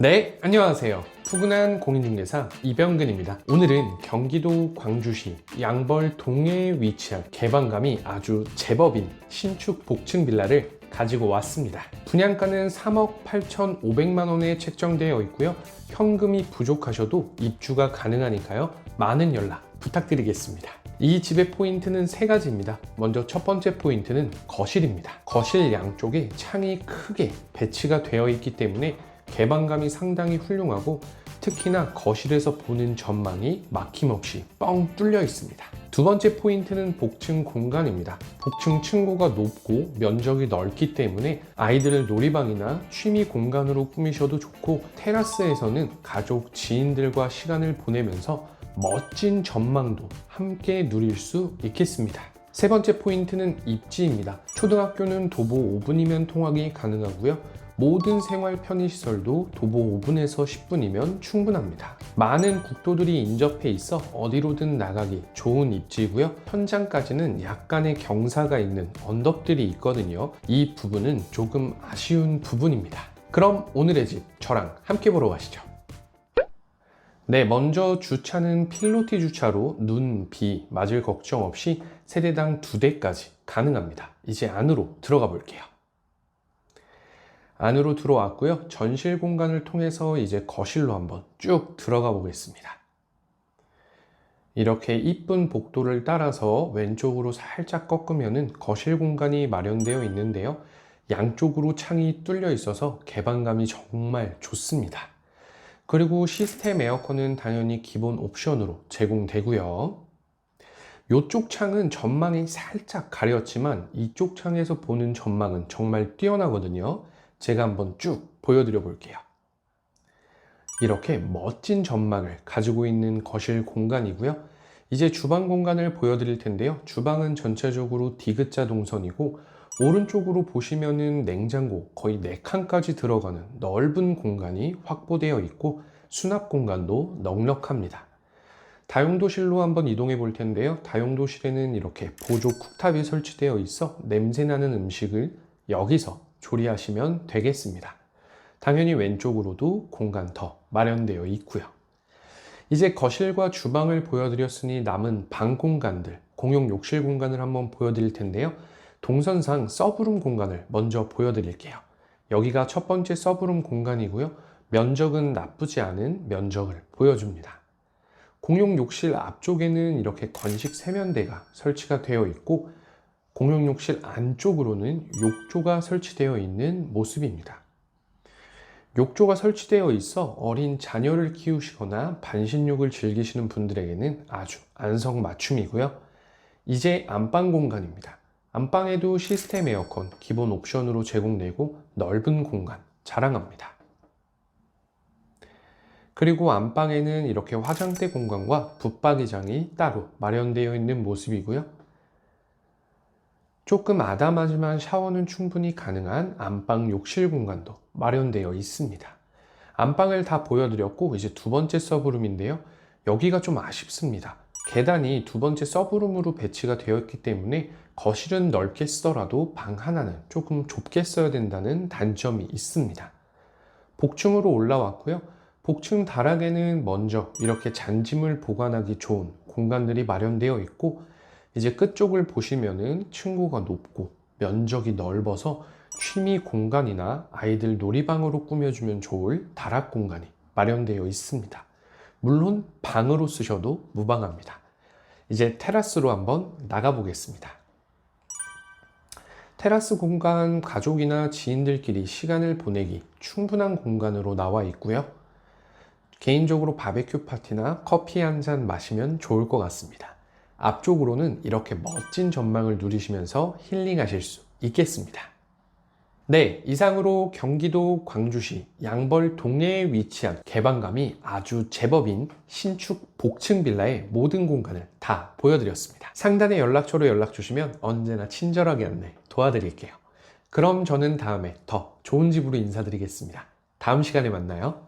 네, 안녕하세요. 푸근한 공인중개사 이병근입니다. 오늘은 경기도 광주시 양벌 동해에 위치한 개방감이 아주 제법인 신축 복층 빌라를 가지고 왔습니다. 분양가는 3억 8,500만 원에 책정되어 있고요. 현금이 부족하셔도 입주가 가능하니까요. 많은 연락 부탁드리겠습니다. 이 집의 포인트는 세 가지입니다. 먼저 첫 번째 포인트는 거실입니다. 거실 양쪽에 창이 크게 배치가 되어 있기 때문에 개방감이 상당히 훌륭하고 특히나 거실에서 보는 전망이 막힘없이 뻥 뚫려 있습니다. 두 번째 포인트는 복층 공간입니다. 복층 층고가 높고 면적이 넓기 때문에 아이들을 놀이방이나 취미 공간으로 꾸미셔도 좋고 테라스에서는 가족, 지인들과 시간을 보내면서 멋진 전망도 함께 누릴 수 있겠습니다. 세 번째 포인트는 입지입니다. 초등학교는 도보 5분이면 통학이 가능하고요. 모든 생활 편의시설도 도보 5분에서 10분이면 충분합니다. 많은 국도들이 인접해 있어 어디로든 나가기 좋은 입지고요. 현장까지는 약간의 경사가 있는 언덕들이 있거든요. 이 부분은 조금 아쉬운 부분입니다. 그럼 오늘의 집 저랑 함께 보러 가시죠. 네, 먼저 주차는 필로티 주차로 눈, 비 맞을 걱정 없이 세대당 두 대까지 가능합니다. 이제 안으로 들어가 볼게요. 안으로 들어왔고요. 전실 공간을 통해서 이제 거실로 한번 쭉 들어가 보겠습니다. 이렇게 이쁜 복도를 따라서 왼쪽으로 살짝 꺾으면은 거실 공간이 마련되어 있는데요. 양쪽으로 창이 뚫려 있어서 개방감이 정말 좋습니다. 그리고 시스템 에어컨은 당연히 기본 옵션으로 제공되고요. 이쪽 창은 전망이 살짝 가렸지만 이쪽 창에서 보는 전망은 정말 뛰어나거든요. 제가 한번 쭉 보여드려 볼게요. 이렇게 멋진 전망을 가지고 있는 거실 공간이고요. 이제 주방 공간을 보여드릴 텐데요. 주방은 전체적으로 디귿자 동선이고 오른쪽으로 보시면은 냉장고 거의 4칸까지 들어가는 넓은 공간이 확보되어 있고 수납 공간도 넉넉합니다. 다용도실로 한번 이동해 볼 텐데요. 다용도실에는 이렇게 보조 쿡탑이 설치되어 있어 냄새나는 음식을 여기서 조리하시면 되겠습니다. 당연히 왼쪽으로도 공간 더 마련되어 있고요. 이제 거실과 주방을 보여드렸으니 남은 방 공간들, 공용 욕실 공간을 한번 보여드릴 텐데요. 동선상 서브룸 공간을 먼저 보여드릴게요. 여기가 첫 번째 서브룸 공간이고요. 면적은 나쁘지 않은 면적을 보여줍니다. 공용 욕실 앞쪽에는 이렇게 건식 세면대가 설치가 되어 있고 공용 욕실 안쪽으로는 욕조가 설치되어 있는 모습입니다. 욕조가 설치되어 있어 어린 자녀를 키우시거나 반신욕을 즐기시는 분들에게는 아주 안성맞춤이고요. 이제 안방 공간입니다. 안방에도 시스템 에어컨 기본 옵션으로 제공되고 넓은 공간 자랑합니다. 그리고 안방에는 이렇게 화장대 공간과 붙박이장이 따로 마련되어 있는 모습이고요. 조금 아담하지만 샤워는 충분히 가능한 안방 욕실 공간도 마련되어 있습니다. 안방을 다 보여드렸고 이제 두 번째 서브룸인데요. 여기가 좀 아쉽습니다. 계단이 두 번째 서브룸으로 배치가 되어 있기 때문에 거실은 넓게 쓰더라도 방 하나는 조금 좁게 써야 된다는 단점이 있습니다. 복층으로 올라왔고요. 복층 다락에는 먼저 이렇게 잔짐을 보관하기 좋은 공간들이 마련되어 있고 이제 끝쪽을 보시면은 층고가 높고 면적이 넓어서 취미 공간이나 아이들 놀이방으로 꾸며주면 좋을 다락 공간이 마련되어 있습니다. 물론 방으로 쓰셔도 무방합니다. 이제 테라스로 한번 나가 보겠습니다. 테라스 공간 가족이나 지인들끼리 시간을 보내기 충분한 공간으로 나와 있고요. 개인적으로 바베큐 파티나 커피 한 잔 마시면 좋을 것 같습니다. 앞쪽으로는 이렇게 멋진 전망을 누리시면서 힐링하실 수 있겠습니다. 네, 이상으로 경기도 광주시 양벌 동해에 위치한 개방감이 아주 제법인 신축 복층 빌라의 모든 공간을 다 보여드렸습니다. 상단의 연락처로 연락 주시면 언제나 친절하게 안내 도와드릴게요. 그럼 저는 다음에 더 좋은 집으로 인사드리겠습니다. 다음 시간에 만나요.